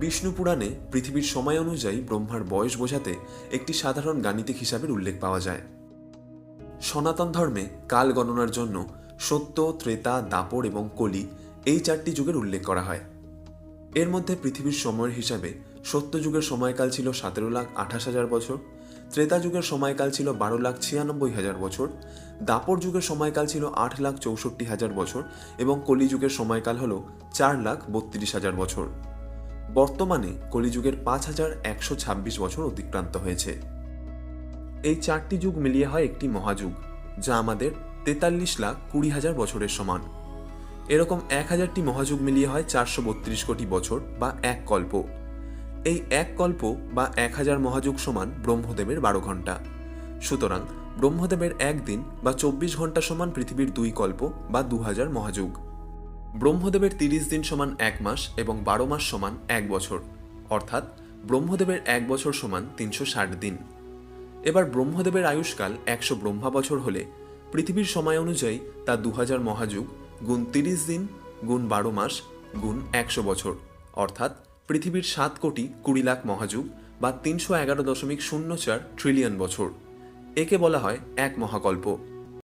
বিষ্ণু পুরাণে পৃথিবীর সময় অনুযায়ী ব্রহ্মার বয়স বোঝাতে একটি সাধারণ গাণিতিক হিসাবের উল্লেখ পাওয়া যায়। সনাতন ধর্মে কাল গণনার জন্য সত্য, ত্রেতা, দাপর এবং কলি এই চারটি যুগের উল্লেখ করা হয়। এর মধ্যে পৃথিবীর সময়ের হিসাবে সত্য যুগের সময়কাল ছিল সতেরো লাখ আঠাশ হাজার বছর, ত্রেতা যুগের সময়কাল ছিল বারো লাখ ছিয়ানব্বই হাজার বছর, দাপর যুগের সময়কাল ছিল আট লাখ চৌষট্টি হাজার বছর এবং কলি যুগের সময়কাল হল চার লাখ বত্রিশ হাজার বছর। বর্তমানে কলিযুগের পাঁচ হাজার একশো ছাব্বিশ বছর অতিক্রান্ত হয়েছে। এই চারটি যুগ মিলিয়ে হয় একটি মহাযুগ, যা আমাদের তেতাল্লিশ লাখ কুড়ি হাজার বছরের সমান। এরকম এক হাজারটি মহাযুগ মিলিয়ে হয় চারশো বত্রিশ কোটি বছর বা এক কল্প। এই এক কল্প বা এক হাজার মহাযুগ সমান ব্রহ্মদেবের বারো ঘণ্টা সুতরাং ব্রহ্মদেবের একদিন বা চব্বিশ ঘণ্টা সমান পৃথিবীর দুই কল্প বা দু হাজার মহাযুগ। ব্রহ্মদেবের তিরিশ দিন সমান এক মাস এবং বারো মাস সমান এক বছর, অর্থাৎ ব্রহ্মদেবের এক বছর সমান তিনশো ষাট দিন। এবার ব্রহ্মদেবের আয়ুষ্কাল একশো ব্রহ্মা বছর হলে পৃথিবীর সময় অনুযায়ী তা দু হাজার মহাযুগ গুণ তিরিশ দিন গুণ বারো মাস গুণ একশো বছর, অর্থাৎ পৃথিবীর সাত কোটি কুড়ি লাখ মহাযুগ বা তিনশো এগারো দশমিক শূন্য চার ট্রিলিয়ন বছর। একে বলা হয় এক মহাকল্প।